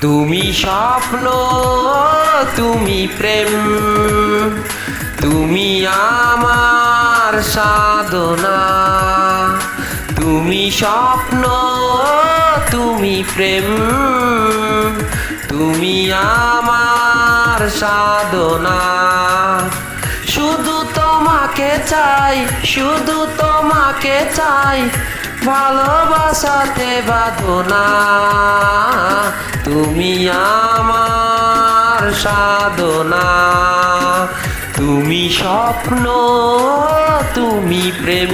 তুমি স্বপ্ন, তুমি প্রেম, তুমি আমার সাধনা, তুমি স্বপ্ন, তুমি প্রেম, তুমি আমার সাধনা। শুধু তোমাকে চাই, শুধু তোমাকে চাই ভালোবাসাতে বাঁধনা। তুমি আমার সাধনা। তুমি স্বপ্ন, তুমি প্রেম।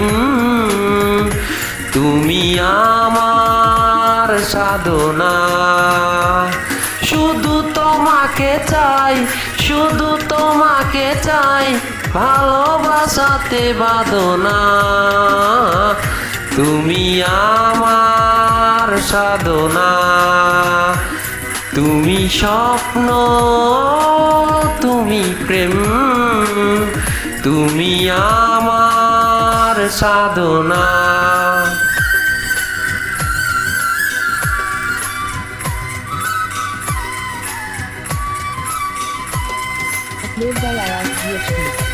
তুমি আমার সাধনা। শুধু তোমাকে চাই, শুধু তোমাকে চাই, ভালোবাসাতে বাঁধনা। তুমি আমার সাধনা। তুমি স্বপ্ন তুমি প্রেম। তুমি আমার সাধনা। Ayaz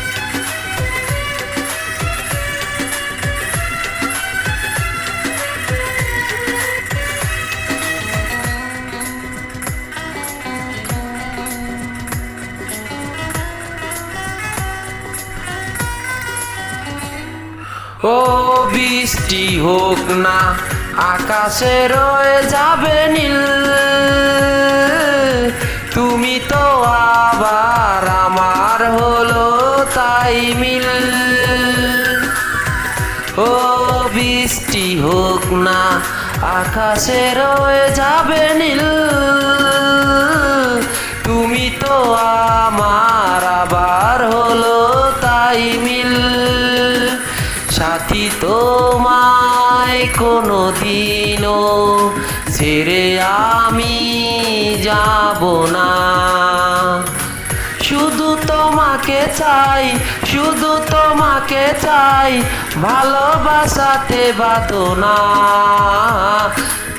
ও বৃষ্টি হোক না, আকাশে রয়ে যাবে নীল। তুমি তো আবার আমার হলো তাই মিল। ও বৃষ্টি হোক না, আকাশে রয়ে যাবে নীল। তুমি তো আমার কোনো দিনও ছেড়ে আমি যাব না। শুধু তোমাকে চাই, শুধু তোমাকে চাই, ভালোবাসাতে বাদনা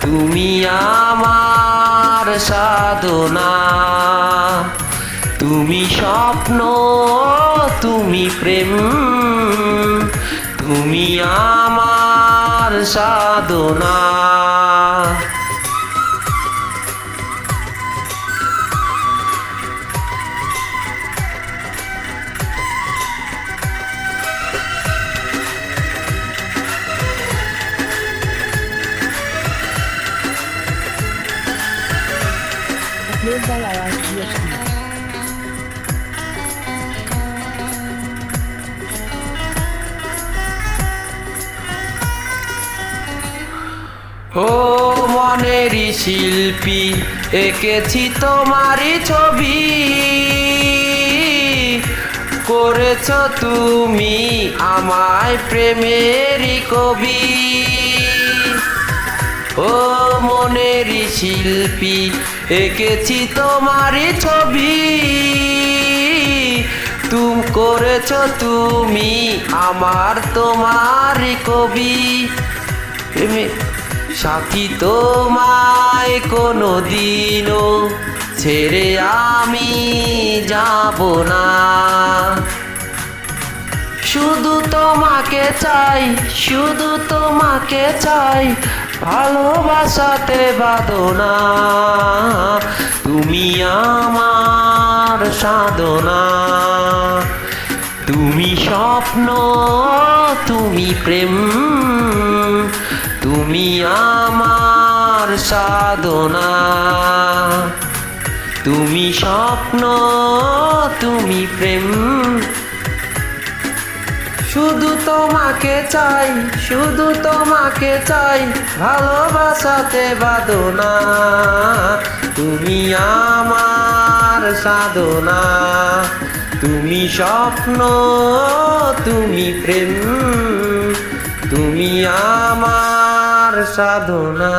তুমি আমার সাধনা। তুমি স্বপ্ন, তুমি প্রেম। তুমি আমার সাধনা Upload by Ayaz ও মনেরই শিল্পী, এঁকেছি তোমারই ছবি। করেছ তুমি আমায় প্রেমেরই কবি। ও মনেরই শিল্পী, এঁকেছি তোমারই ছবি। তুম করেছ তুমি আমার তোমারই কবি। প্রেমে- সাথী তোমায় কোনো দিনও ছেড়ে আমি যাব না। শুধু তোমাকে চাই, শুধু তোমাকে চাই, ভালোবাসাতে বাদনা তুমি আমার সাধনা। তুমি স্বপ্ন, তুমি প্রেম। তুমি আমার সাধনা। তুমি স্বপ্ন, তুমি প্রেম। শুধু তোমাকে চাই, শুধু তোমাকে চাই, ভালোবাসাতে বাদনা তুমি আমার সাধনা। তুমি স্বপ্ন, তুমি প্রেম। তুমি আমার সাধনা।